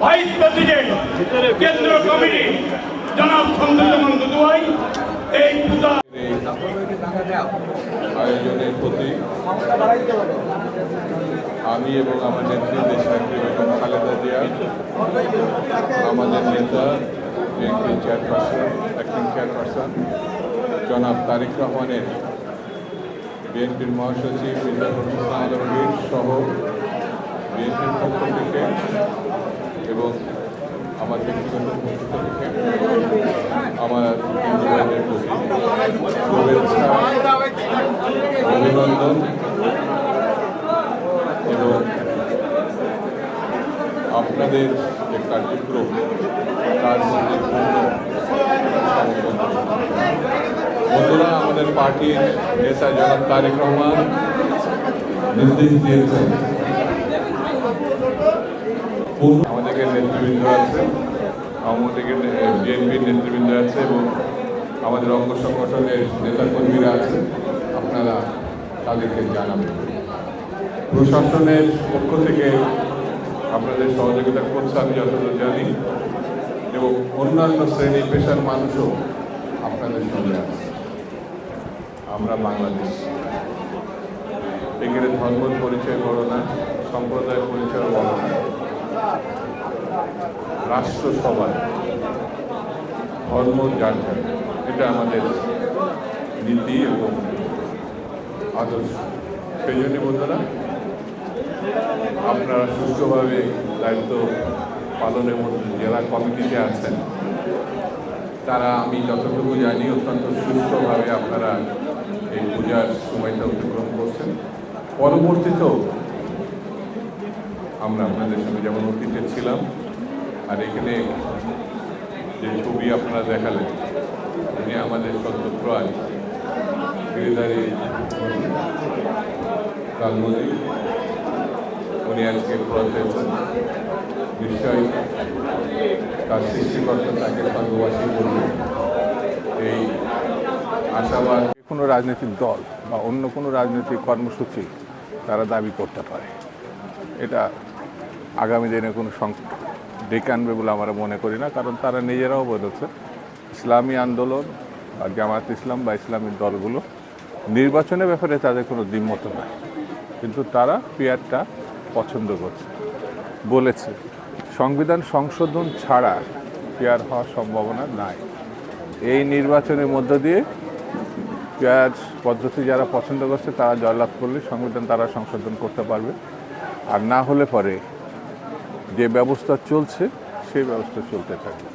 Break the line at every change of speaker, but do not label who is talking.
Vice president committee, জনাব এই পূজা
আয়োজনের প্রতি আমি এবং আমার নেত্রী দেশনেত্রী বেগম খালেদা জিয়া, আমাদের নেতা, বিএনপি চেয়ারপারসন অ্যাক্টিং চেয়ারপারসন জনাব তারিক রহমানের বিএনপির মহাসচিব হোসেন সহ এবং আমার ব্যক্তিগত আমার অভিনন্দন এবং আপনাদের যে কার্যক্রম, তার বন্ধুরা, আমাদের পার্টির নেতা জনাব তারেক রহমান, নির্দেশ দিয়েছেন। পূর্ণ। আমাদেরকে নেতৃবৃন্দ আছে আমাদের বিএনপির নেতৃবৃন্দ আছে এবং আমাদের অঙ্গ সংগঠনের নেতাকর্মীরা আছে। আপনারা তাদেরকে জানাবেন। প্রশাসনের পক্ষ থেকে আপনাদের সহযোগিতা করছে আমি যতদূর জানি এবং অন্যান্য শ্রেণি পেশার মানুষও আপনাদের সঙ্গে আছে। আমরা বাংলাদেশ। এখানে ধর্মের পরিচয় বড় না সম্প্রদায়ের পরিচয় বড় রাষ্ট্র সবার ধর্ম যার। এটা আমাদের নীতি এবং আদর্শ। সেই জন্য বন্ধুরা, আপনারা সুস্থভাবে দায়িত্ব পালনের মধ্যে জেলা কমিটিতে আছেন। তারা, আমি যতটুকু জানি, অত্যন্ত সুস্থভাবে আপনারা এই পূজার সময়টা অতিক্রম করছেন। পরবর্তীতেও আমরা আপনাদের সঙ্গে যেমন অতীতে ছিলাম এখানে যে ছবি আপনারা দেখালেন, উনি আমাদের সত্যপ্রয় গিরিধারী কালমনি উনি আজকে প্রয়াত হয়েছেন নিশ্চয়ই তার সৃষ্টিকর্তা তাকে স্বর্গবাসী করবেন এই আশাবাদ
কোনো রাজনৈতিক দল বা অন্য কোনো রাজনৈতিক কর্মসূচি তারা দাবি করতে পারে। এটা আগামী দিনে কোনো সংকট। ডেকে আনবে বলে আমরা মনে করি না, কারণ তারা নিজেরাও বলেছে, ইসলামী আন্দোলন আর জামায়াত ইসলাম বা ইসলামী দলগুলো নির্বাচনের ব্যাপারে তাদের কোনো দ্বিমত নাই। কিন্তু তারা পিয়ারটা পছন্দ করছে, বলেছে, সংবিধান সংশোধন ছাড়া পেয়ার হওয়ার সম্ভাবনা নাই। এই নির্বাচনের মধ্য দিয়ে পেঁয়াজ পদ্ধতি যারা পছন্দ করছে, তারা জয়লাভ করলে সংবিধান তারা সংশোধন করতে পারবে। আর না হলে পরে যে ব্যবস্থা চলছে সেই ব্যবস্থা চলতে থাকবে।